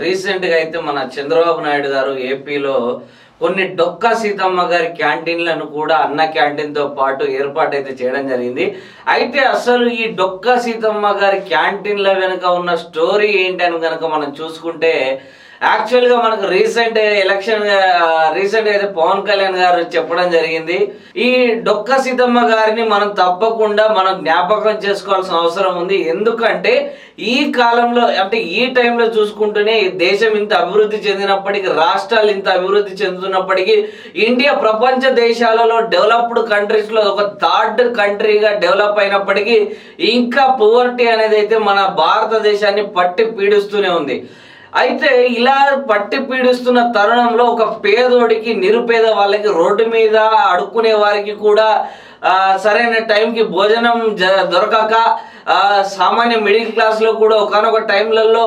రీసెంట్గా అయితే మన చంద్రబాబు నాయుడు గారు ఏపీలో కొన్ని డొక్కా సీతమ్మ గారి క్యాంటీన్లను కూడా అన్న క్యాంటీన్తో పాటు ఏర్పాటు అయితే చేయడం జరిగింది. అయితే అసలు ఈ డొక్కా సీతమ్మ గారి క్యాంటీన్ల వెనుక ఉన్న స్టోరీ ఏంటి అని కనుక మనం చూసుకుంటే యాక్చువల్గా మనకు రీసెంట్ ఎలక్షన్ రీసెంట్ అయితే పవన్ కళ్యాణ్ గారు చెప్పడం జరిగింది. ఈ డొక్క సీతమ్మ గారిని మనం తప్పకుండా మనం జ్ఞాపకం చేసుకోవాల్సిన అవసరం ఉంది. ఎందుకంటే ఈ కాలంలో అంటే ఈ టైంలో చూసుకుంటూనే దేశం ఇంత అభివృద్ధి చెందినప్పటికీ రాష్ట్రాలు ఇంత అభివృద్ధి చెందుతున్నప్పటికీ ఇండియా ప్రపంచ దేశాలలో డెవలప్డ్ కంట్రీస్లో ఒక థర్డ్ కంట్రీగా డెవలప్ అయినప్పటికీ ఇంకా పువర్టీ అనేది అయితే మన భారతదేశాన్ని పట్టి పీడిస్తూనే ఉంది. అయితే ఇలా పట్టి పీడిస్తున్న తరుణంలో ఒక పేదోడికి నిరుపేద వాళ్ళకి రోడ్డు మీద అడుక్కునే వారికి కూడా సరైన టైంకి భోజనం జ- దొరకక సామాన్య మిడిల్ క్లాస్లో కూడా ఒకనొక టైంలలో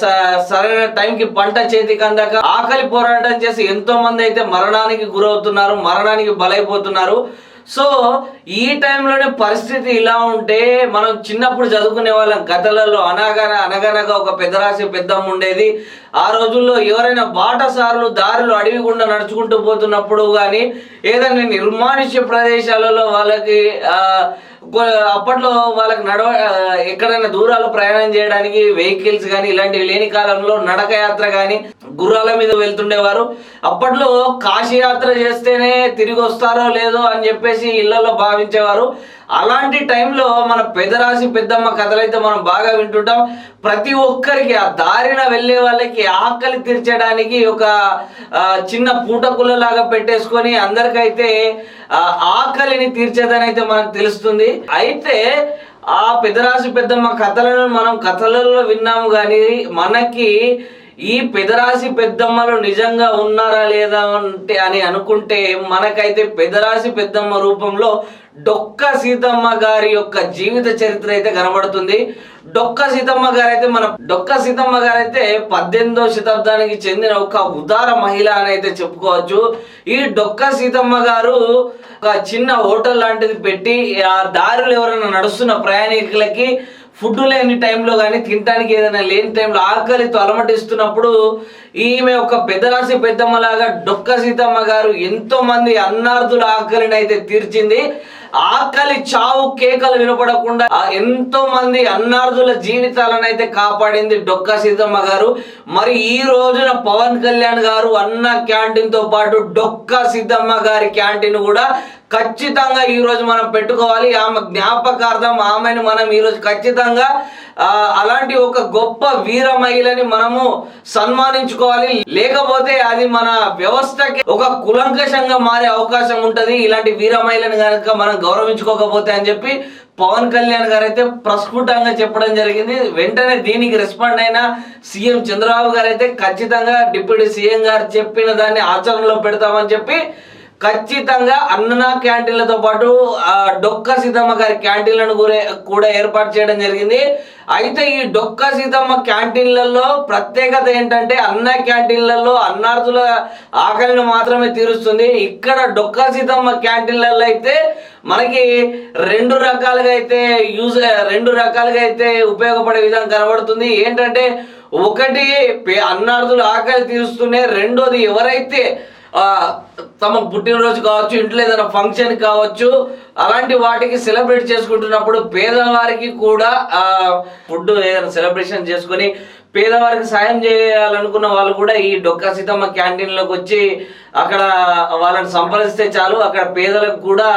స- సరైన టైంకి పంట చేతికి అందక ఆకలి పోరాటం చేసి ఎంతో మంది అయితే మరణానికి గురవుతున్నారు మరణానికి బలైపోతున్నారు. సో ఈ టైంలోనే పరిస్థితి ఇలా ఉంటే మనం చిన్నప్పుడు చదువుకునే వాళ్ళం. కథలలో అనగన అనగనగా ఒక పెద్దరాశి పెద్దమ్మ ఉండేది. ఆ రోజుల్లో ఎవరైనా బాటసారులు దారులు అడవి గుండా నడుచుకుంటూ పోతున్నప్పుడు కానీ ఏదైనా నిర్మానుష్య ప్రదేశాలలో వాళ్ళకి అప్పట్లో వాళ్ళకి నడవ ఎక్కడైనా దూరాలు ప్రయాణం చేయడానికి వెహికల్స్ కానీ ఇలాంటివి లేని కాలంలో నడక యాత్ర కానీ గుర్రాల మీద వెళ్తుండేవారు. అప్పట్లో కాశీ యాత్ర చేస్తేనే తిరిగి వస్తారో లేదో అని చెప్పేసి ఇళ్ళలో భావించేవారు. అలాంటి టైంలో మన పెదరాశి పెద్దమ్మ కథలైతే మనం బాగా వింటుంటాం. ప్రతి ఒక్కరికి ఆ దారిన వెళ్ళే వాళ్ళకి ఆకలి తీర్చడానికి ఒక చిన్న పూటకులలాగా పెట్టేసుకొని అందరికైతే ఆకలిని తీర్చేదని అయితే మనకు తెలుస్తుంది. అయితే ఆ పెదరాశి పెద్దమ్మ కథలను మనం కథలలో విన్నాము కానీ మనకి ఈ పెదరాశి పెద్దమ్మలు నిజంగా ఉన్నారా లేదా అంటే అని అనుకుంటే మనకైతే పెదరాశి పెద్దమ్మ రూపంలో డొక్క సీతమ్మ గారి యొక్క జీవిత చరిత్ర అయితే కనబడుతుంది. డొక్క సీతమ్మ గారు అయితే మన డొక్క సీతమ్మ గారు అయితే పద్దెనిమిదో శతాబ్దానికి చెందిన ఒక ఉదార మహిళ అని అయితే చెప్పుకోవచ్చు. ఈ డొక్క సీతమ్మ గారు ఒక చిన్న హోటల్ లాంటిది పెట్టి ఆ దారులు ఎవరైనా నడుస్తున్న ప్రయాణికులకి ఫుడ్ లేని టైంలో కానీ తినడానికి ఏదైనా లేని టైంలో ఆకలితో అలమటిస్తున్నప్పుడు ఈమె ఒక పెద్దరాశి పెద్దమ్మలాగా డొక్క సీతమ్మ గారు ఎంతో మంది అన్నార్థుల ఆకలిని అయితే తీర్చింది. ఆకలి చావు కేకలు వినపడకుండా ఎంతో మంది అన్నార్థుల జీవితాలను అయితే కాపాడింది డొక్క సీతమ్మ గారు. మరి ఈ రోజున పవన్ కళ్యాణ్ గారు అన్న క్యాంటీన్తో పాటు డొక్క సీతమ్మ గారి క్యాంటీన్ కూడా ఖచ్చితంగా ఈ రోజు మనం పెట్టుకోవాలి. ఆమె జ్ఞాపకార్థం ఆమెను మనం ఈరోజు ఖచ్చితంగా అలాంటి ఒక గొప్ప వీర మహిళని మనము సన్మానించుకోవాలి. లేకపోతే అది మన వ్యవస్థకి ఒక కులంకషంగా మారే అవకాశం ఉంటుంది. ఇలాంటి వీర మహిళని కనుక మనం గౌరవించుకోకపోతే అని చెప్పి పవన్ కళ్యాణ్ గారు అయితే ప్రస్ఫుటంగా చెప్పడం జరిగింది. వెంటనే దీనికి రెస్పాండ్ అయిన సీఎం చంద్రబాబు గారు అయితే ఖచ్చితంగా డిప్యూటీ సీఎం గారు చెప్పిన దాన్ని ఆచరణలో పెడతామని చెప్పి ఖచ్చితంగా అన్న క్యాంటీన్లతో పాటు డొక్క సీతమ్మ గారి క్యాంటీన్లను కూడా కూడా ఏర్పాటు చేయడం జరిగింది. అయితే ఈ డొక్క సీతమ్మ క్యాంటీన్లలో ప్రత్యేకత ఏంటంటే అన్న క్యాంటీన్లలో అన్నార్థుల ఆకలిని మాత్రమే తీరుస్తుంది. ఇక్కడ డొక్క సీతమ్మ క్యాంటీన్లలో అయితే మనకి రెండు రకాలుగా అయితే యూజ్ రెండు రకాలుగా అయితే ఉపయోగపడే విధంగా కనబడుతుంది. ఏంటంటే ఒకటి పే- ఆకలి తీరుస్తూనే రెండోది ఎవరైతే తమ పుట్టినరోజు కావచ్చు ఇంట్లో ఏదైనా ఫంక్షన్ కావచ్చు అలాంటి వాటికి సెలబ్రేట్ చేసుకుంటున్నప్పుడు పేదవారికి కూడా ఫుడ్ ఏదైనా సెలబ్రేషన్ చేసుకొని పేదవారికి సాయం చేయాలనుకున్న వాళ్ళు కూడా ఈ డొక్క సీతమ్మ క్యాంటీన్లోకి వచ్చి అక్కడ వాళ్ళని సంప్రదిస్తే చాలు. అక్కడ పేదలకు కూడా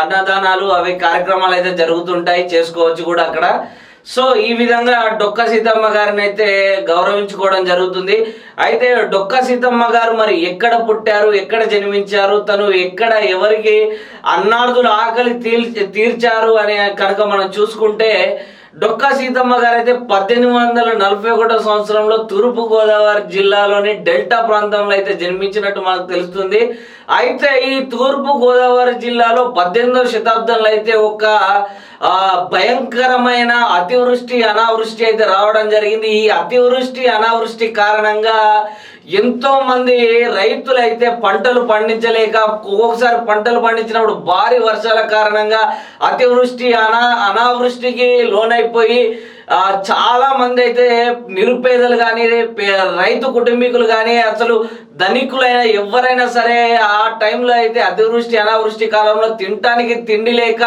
అన్నదానాలు అవి కార్యక్రమాలు అయితే జరుగుతుంటాయి. చేసుకోవచ్చు కూడా అక్కడ. సో ఈ విధంగా డొక్క సీతమ్మ గారిని అయితే గౌరవించుకోవడం జరుగుతుంది. అయితే డొక్క సీతమ్మ గారు మరి ఎక్కడ పుట్టారు ఎక్కడ జన్మించారు తను ఎక్కడ ఎవరికి అన్నార్థుల ఆకలి తీర్చి తీర్చారు అనే కనుక మనం చూసుకుంటే డొక్క సీతమ్మ గారు అయితే పద్దెనిమిది వందల నలభై ఒకటో సంవత్సరంలో తూర్పు గోదావరి జిల్లాలోని డెల్టా ప్రాంతంలో అయితే జన్మించినట్టు మనకు తెలుస్తుంది. అయితే ఈ తూర్పు గోదావరి జిల్లాలో పద్దెనిమిదవ శతాబ్దంలో అయితే ఒక భయంకరమైన అతివృష్టి అనావృష్టి అయితే రావడం జరిగింది. ఈ అతివృష్టి అనావృష్టి కారణంగా ఎంతో మంది రైతులు అయితే పంటలు పండించలేక ఒక్కొక్కసారి పంటలు పండించినప్పుడు భారీ వర్షాల కారణంగా అతివృష్టి అనా అనావృష్టికి లోనైపోయి చాలా మంది అయితే నిరుపేదలు కానీ రైతు కుటుంబీకులు కానీ అసలు ధనికులైన ఎవరైనా సరే ఆ టైంలో అయితే అతివృష్టి అనావృష్టి కాలంలో తినటానికి తిండి లేక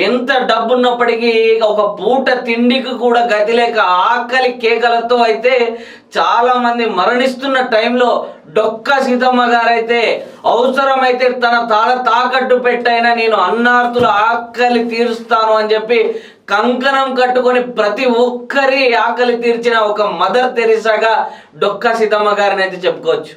ఎంత డబ్బు ఉన్నప్పటికీ ఒక పూట తిండికి కూడా గతి లేక ఆకలి కేకలతో అయితే చాలా మంది మరణిస్తున్న టైంలో డొక్క సీతమ్మ గారైతే అవసరమైతే తన తాళ తాకట్టు పెట్టైనా నేను అన్నార్థుల ఆకలి తీరుస్తాను అని చెప్పి కంకణం కట్టుకొని ప్రతి ఒక్కరి ఆకలి తీర్చిన ఒక మదర్ తెరిసాగా డొక్క సీతమ్మ గారిని అయితే చెప్పుకోవచ్చు.